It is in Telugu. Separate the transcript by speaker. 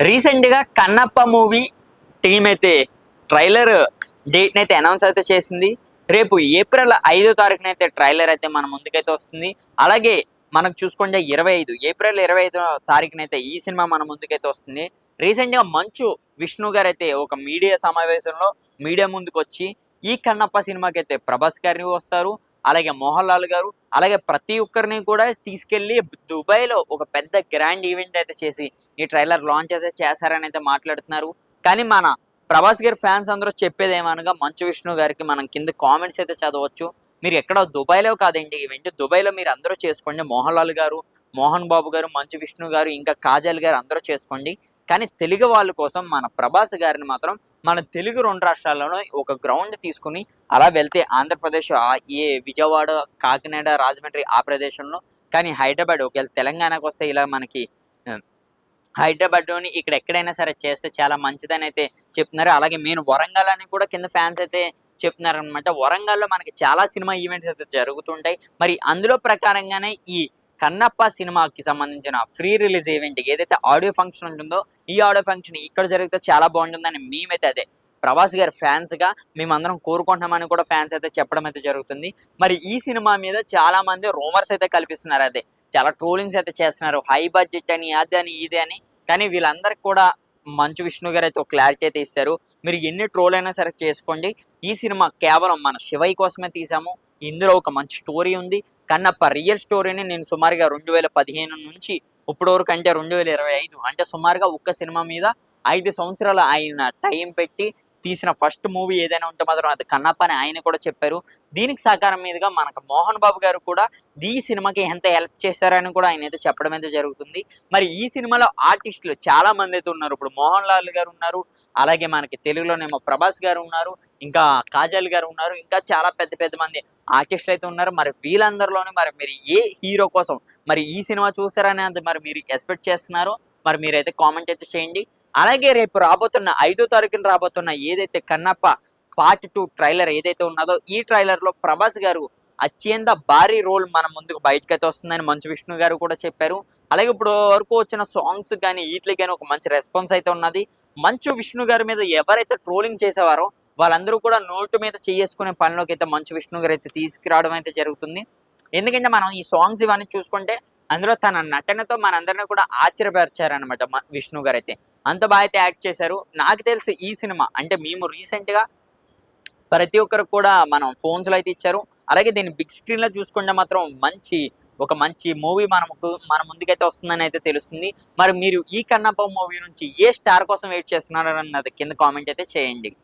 Speaker 1: రీసెంట్గా కన్నప్ప మూవీ టీమ్ అయితే ట్రైలర్ డేట్ అయితే అనౌన్స్ అయితే చేసింది. రేపు ఏప్రిల్ ఐదో తారీఖున అయితే ట్రైలర్ అయితే మన ముందుకైతే వస్తుంది. అలాగే మనకు చూసుకుంటే ఇరవై ఐదు ఏప్రిల్ ఇరవై ఐదో తారీఖున అయితే ఈ సినిమా మన ముందుకైతే వస్తుంది. రీసెంట్గా మంచు విష్ణు గారు అయితే ఒక మీడియా సమావేశంలో మీడియా ముందుకు వచ్చి ఈ కన్నప్ప సినిమాకి అయితే ప్రభాస్ గారిని వస్తారు. అలాగే మోహన్ లాల్ గారు అలాగే ప్రతి ఒక్కరిని కూడా తీసుకెళ్ళి దుబాయ్లో ఒక పెద్ద గ్రాండ్ ఈవెంట్ అయితే చేసి ఈ ట్రైలర్ లాంచ్ అయితే చేశారని అయితే మాట్లాడుతున్నారు. కానీ మన ప్రభాస్ గారి ఫ్యాన్స్ అందరూ చెప్పేది ఏమనగా మంచు విష్ణు గారికి మనం కింద కామెంట్స్ అయితే చదవచ్చు. మీరు ఎక్కడ దుబాయ్లో కాదండి ఈవెంట్ దుబాయ్లో మీరు అందరూ చేసుకోండి. మోహన్ లాల్ గారు మోహన్ బాబు గారు మంచు విష్ణు గారు ఇంకా కాజల్ గారు అందరూ చేసుకోండి. కానీ తెలుగు వాళ్ళ కోసం మన ప్రభాస్ గారిని మాత్రం మన తెలుగు రెండు రాష్ట్రాల్లోనూ ఒక గ్రౌండ్ తీసుకుని అలా వెళ్తే ఆంధ్రప్రదేశ్ ఆ- ఏ విజయవాడ కాకినాడ రాజమండ్రి ఆ ప్రదేశంలో. కానీ హైదరాబాద్ ఒకవేళ తెలంగాణకు వస్తే ఇలా మనకి హైదరాబాద్లోని ఇక్కడ ఎక్కడైనా సరే చేస్తే చాలా మంచిదని అయితే చెప్తున్నారు. అలాగే మెయిన్ వరంగల్ అని కూడా కింద ఫ్యాన్స్ అయితే చెప్తున్నారు అనమాట వరంగల్లో మనకి చాలా సినిమా ఈవెంట్స్ అయితే జరుగుతుంటాయి. మరి అందులో ప్రకారంగానే ఈ కన్నప్ప సినిమాకి సంబంధించిన ఫ్రీ రిలీజ్ ఈవెంట్ ఏదైతే ఆడియో ఫంక్షన్ ఉంటుందో ఈ ఆడియో ఫంక్షన్ ఇక్కడ జరిగితే చాలా బాగుంటుందని మేమైతే అదే ప్రభాస్ గారి ఫ్యాన్స్గా మేమందరం కోరుకుంటున్నామని కూడా ఫ్యాన్స్ అయితే చెప్పడం అయితే జరుగుతుంది. మరి ఈ సినిమా మీద చాలా మంది రూమర్స్ అయితే కల్పిస్తున్నారు అదే. చాలా ట్రోలింగ్స్ అయితే చేస్తున్నారు. హై బడ్జెట్ అని అది అని ఇది అని. కానీ వీళ్ళందరికి కూడా మంచు విష్ణు గారు అయితే ఒక క్లారిటీ అయితే ఇస్తారు. మీరు ఎన్ని ట్రోల్ అయినా సరే చేసుకోండి. ఈ సినిమా కేవలం మన శివయ్య కోసమే తీసాము. ఇందులో ఒక మంచి స్టోరీ ఉంది. కన్నప్ప రియల్ స్టోరీని నేను సుమారుగా రెండు వేల పదిహేను నుంచి ఇప్పటి వరకు అంటే రెండు వేల ఇరవై ఐదు అంటే సుమారుగా ఒక్క సినిమా మీద ఐదు సంవత్సరాలు ఆయన టైం పెట్టి తీసిన ఫస్ట్ మూవీ ఏదైనా ఉంటే మాత్రం అది కన్నప్ప అని ఆయన కూడా చెప్పారు. దీనికి సహకారం మీదుగా మనకు మోహన్ బాబు గారు కూడా ఈ సినిమాకి ఎంత హెల్ప్ చేశారని కూడా ఆయన అయితే చెప్పడం అయితే జరుగుతుంది. మరి ఈ సినిమాలో ఆర్టిస్టులు చాలా మంది అయితే ఉన్నారు. ఇప్పుడు మోహన్ లాల్ గారు ఉన్నారు. అలాగే మనకి తెలుగులోనేమో ప్రభాస్ గారు ఉన్నారు. ఇంకా కాజల్ గారు ఉన్నారు. ఇంకా చాలా పెద్ద పెద్ద మంది ఆర్టిస్టులు అయితే ఉన్నారు. మరి వీళ్ళందరిలోనే మరి మీరు ఏ హీరో కోసం మరి ఈ సినిమా చూసారనేది మరి మీరు ఎక్స్పెక్ట్ చేస్తున్నారో? మరి మీరైతే కామెంట్ అయితే చేయండి. అలాగే రేపు రాబోతున్న ఐదో తారీఖున రాబోతున్న ఏదైతే కన్నప్ప పార్ట్ టూ ట్రైలర్ ఏదైతే ఉన్నదో ఈ ట్రైలర్లో ప్రభాస్ గారు అత్యంత భారీ రోల్ మన ముందుకు బయటకైతే వస్తుందని మంచు విష్ణు గారు కూడా చెప్పారు. అలాగే ఇప్పుడు వరకు వచ్చిన సాంగ్స్ కానీ వీటికి కానీ ఒక మంచి రెస్పాన్స్ అయితే ఉన్నది. మంచు విష్ణు గారి మీద ఎవరైతే ట్రోలింగ్ చేసేవారో వాళ్ళందరూ కూడా నోటు మీద చేసుకునే పనిలోకి అయితే మంచు విష్ణు గారు అయితే తీసుకురావడం అయితే జరుగుతుంది. ఎందుకంటే మనం ఈ సాంగ్స్ ఇవన్నీ చూసుకుంటే అందులో తన నటనతో మనందరినీ కూడా ఆశ్చర్యపరిచారనమాట విష్ణు గారు అయితే అంత బాగా అయితే యాక్ట్ చేశారు. నాకు తెలిసి ఈ సినిమా అంటే మేము రీసెంట్గా ప్రతి ఒక్కరు కూడా మనం ఫోన్స్లో అయితే ఇచ్చారు. అలాగే దీన్ని బిగ్ స్క్రీన్లో చూసుకుంటే మాత్రం మంచి ఒక మంచి మూవీ మన మన ముందుకైతే వస్తుందని అయితే తెలుస్తుంది. మరి మీరు ఈ కన్నప్ప మూవీ నుంచి ఏ స్టార్ కోసం వెయిట్ చేస్తున్నారన్నది కింద కామెంట్ అయితే చేయండి.